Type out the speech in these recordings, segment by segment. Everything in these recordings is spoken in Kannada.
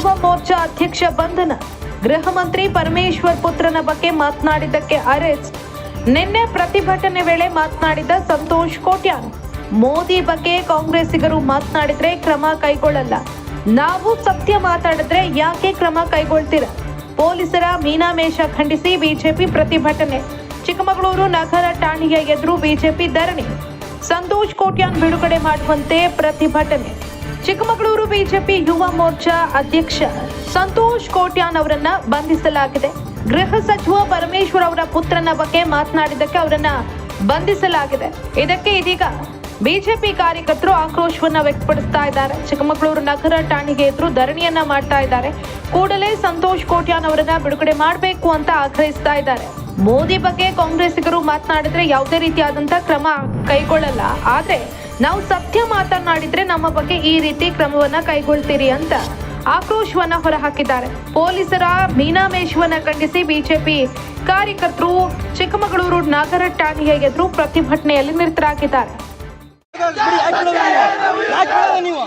ಯುವ ಮೋರ್ಚಾ ಅಧ್ಯಕ್ಷ ಬಂಧನ. ಗೃಹ ಮಂತ್ರಿ ಪರಮೇಶ್ವರ್ ಪುತ್ರನ ಬಗ್ಗೆ ಮಾತನಾಡಿದ್ದಕ್ಕೆ ಅರೆಸ್ಟ್. ನಿನ್ನೆ ಪ್ರತಿಭಟನೆ ವೇಳೆ ಮಾತನಾಡಿದ ಸಂತೋಷ್ ಕೋಟ್ಯಾನ್. ಮೋದಿ ಬಗ್ಗೆ ಕಾಂಗ್ರೆಸ್ಸಿಗರು ಮಾತನಾಡಿದ್ರೆ ಕ್ರಮ ಕೈಗೊಳ್ಳಲ್ಲ. ನಾವು ಸತ್ಯ ಮಾತಾಡಿದ್ರೆ ಯಾಕೆ ಕ್ರಮ ಕೈಗೊಳ್ತೀರ? ಪೊಲೀಸರ ಮೀನಾಮೇಷ ಖಂಡಿಸಿ ಬಿಜೆಪಿ ಪ್ರತಿಭಟನೆ. ಚಿಕ್ಕಮಗಳೂರು ನಗರ ಠಾಣೆಯ ಎದುರು ಬಿಜೆಪಿ ಧರಣಿ. ಸಂತೋಷ್ ಕೋಟ್ಯಾನ್ ಬಿಡುಗಡೆ ಮಾಡುವಂತೆ ಪ್ರತಿಭಟನೆ. ಚಿಕ್ಕಮಗಳೂರು ಬಿಜೆಪಿ ಯುವ ಮೋರ್ಚಾ ಅಧ್ಯಕ್ಷ ಸಂತೋಷ್ ಕೋಟ್ಯಾನ್ ಅವರನ್ನ ಬಂಧಿಸಲಾಗಿದೆ. ಗೃಹ ಸಚಿವ ಪರಮೇಶ್ವರ್ ಅವರ ಪುತ್ರನ ಬಗ್ಗೆ ಮಾತನಾಡಿದ್ದಕ್ಕೆ ಅವರನ್ನ ಬಂಧಿಸಲಾಗಿದೆ. ಇದಕ್ಕೆ ಇದೀಗ ಬಿಜೆಪಿ ಕಾರ್ಯಕರ್ತರು ಆಕ್ರೋಶವನ್ನ ವ್ಯಕ್ತಪಡಿಸ್ತಾ ಇದ್ದಾರೆ. ಚಿಕ್ಕಮಗಳೂರು ನಗರ ಠಾಣೆಗೆ ಎದುರು ಧರಣಿಯನ್ನ ಮಾಡ್ತಾ ಇದ್ದಾರೆ. ಕೂಡಲೇ ಸಂತೋಷ್ ಕೋಟ್ಯಾನ್ ಅವರನ್ನ ಬಿಡುಗಡೆ ಮಾಡಬೇಕು ಅಂತ ಆಗ್ರಹಿಸ್ತಾ ಇದ್ದಾರೆ. ಮೋದಿ ಬಗ್ಗೆ ಕಾಂಗ್ರೆಸ್ಸಿಗರು ಮಾತನಾಡಿದ್ರೆ ಯಾವುದೇ ರೀತಿಯಾದಂತ ಕ್ರಮ ಕೈಗೊಳ್ಳಲ್ಲ. ಆದ್ರೆ ನಾವು ಸತ್ಯ ಮಾತನಾಡಿದ್ರೆ ನಮ್ಮ ಬಗ್ಗೆ ಈ ರೀತಿ ಕ್ರಮವನ್ನ ಕೈಗೊಳ್ತೀರಿ ಅಂತ ಆಕ್ರೋಶವನ್ನ ಹೊರಹಾಕಿದ್ದಾರೆ. ಪೊಲೀಸರ ಮೀನಾಮೇಷವನ್ನ ಖಂಡಿಸಿ ಬಿಜೆಪಿ ಕಾರ್ಯಕರ್ತರು ಚಿಕ್ಕಮಗಳೂರು ನಗರ ಠಾಣೆಯ ಎದುರು ಪ್ರತಿಭಟನೆಯಲ್ಲಿ ನಿರತರಾಗಿದ್ದಾರೆ. ಬಿಡಿ, ಯಾಕೆ ಬಿಡೋದು ನೀವು? ಯಾಕ್ ಬಿಡೋದು ನೀವು?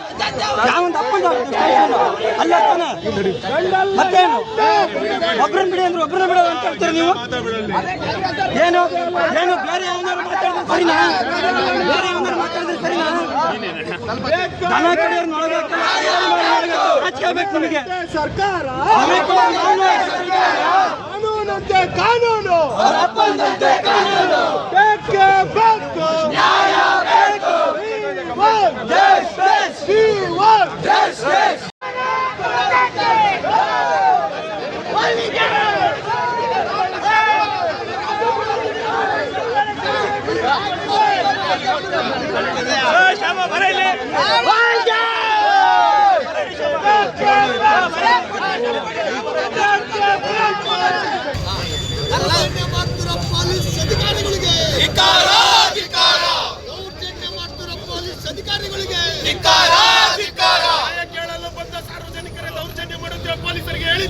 ಯಾವೊಂದು ಅಪ್ಪಂದು ಅಲ್ಲ ತಾನೆ ಮತ್ತೇನು? ಒಬ್ರನ್ನ ಬಿಡಿ ಅಂದ್ರೆ ಒಬ್ರನ್ನ ಬಿಡೋದು ಅಂತ ಹೇಳ್ತೀರಿ ನೀವು? ಏನು? ಏನು ಬೇರೆ ಯಾವನಾರು ಮಾತಾಡಿದ್ರೆ ಸರಿನಾ? ಬೇರೆ ಯಾವನಾರು ಮಾತಾಡಿದ್ರೆ ಸರಿನಾ? ದನ ಕಡೆಯವ್ರು ನೋಡಬೇಕು ನಿಮಗೆ. ಸರ್ಕಾರ ಕಾನೂನು. ಕಾನೂನು. ಅಧಿಕಾರಿಗಳಿಗೆ ದೌರ್ಜನ್ಯ ಮಾಡ್ತಿರೋ ಪೊಲೀಸ್ ಅಧಿಕಾರಿಗಳಿಗೆ ನ್ಯಾಯ ಕೇಳಲು ಬಂದ ಸಾರ್ವಜನಿಕರ ದೌರ್ಜನ್ಯ ಮಾಡುತ್ತಿರುವ ಪೊಲೀಸರಿಗೆ ಹೇಳಿ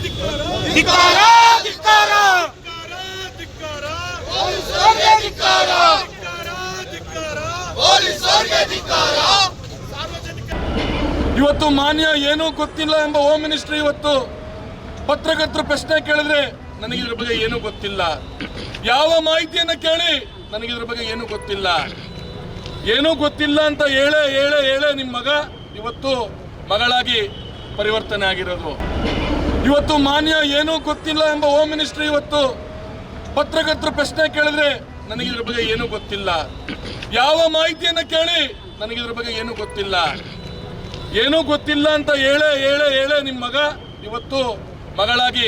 ಇವತ್ತು ಮಾನ್ಯ ಏನೂ ಗೊತ್ತಿಲ್ಲ ಎಂಬ ಹೋಮ್ ಮಿನಿಸ್ಟರ್ ಇವತ್ತು ಪತ್ರಕರ್ತರು ಪ್ರಶ್ನೆ ಕೇಳಿದ್ರೆ ನನಗೆ ಇದ್ರ ಬಗ್ಗೆ ಏನೂ ಗೊತ್ತಿಲ್ಲ. ಯಾವ ಮಾಹಿತಿಯನ್ನು ಕೇಳಿ ನನಗೆ ಇದ್ರ ಬಗ್ಗೆ ಏನೂ ಗೊತ್ತಿಲ್ಲ. ಏನೂ ಗೊತ್ತಿಲ್ಲ ಅಂತ ಹೇಳೇ ಹೇಳೇ ಹೇಳೇ ನಿಮ್ಮ ಮಗ ಇವತ್ತು ಮಗಳಾಗಿ ಪರಿವರ್ತನೆ ಆಗಿರೋದು. ಇವತ್ತು ಮಾನ್ಯ ಏನೂ ಗೊತ್ತಿಲ್ಲ ಎಂಬ ಹೋಮ್ ಮಿನಿಸ್ಟರ್ ಇವತ್ತು ಪತ್ರಕರ್ತರು ಪ್ರಶ್ನೆ ಕೇಳಿದ್ರೆ ನನಗೆ ಇದ್ರ ಬಗ್ಗೆ ಏನೂ ಗೊತ್ತಿಲ್ಲ. ಯಾವ ಮಾಹಿತಿಯನ್ನ ಕೇಳಿ ನನಗೆ ಇದ್ರ ಬಗ್ಗೆ ಏನೂ ಗೊತ್ತಿಲ್ಲ. ಏನೂ ಗೊತ್ತಿಲ್ಲ ಅಂತ ಹೇಳೇ ಹೇಳೇ ಹೇಳೇ ನಿಮ್ಮ ಮಗ ಇವತ್ತು ಮಗಳಾಗಿ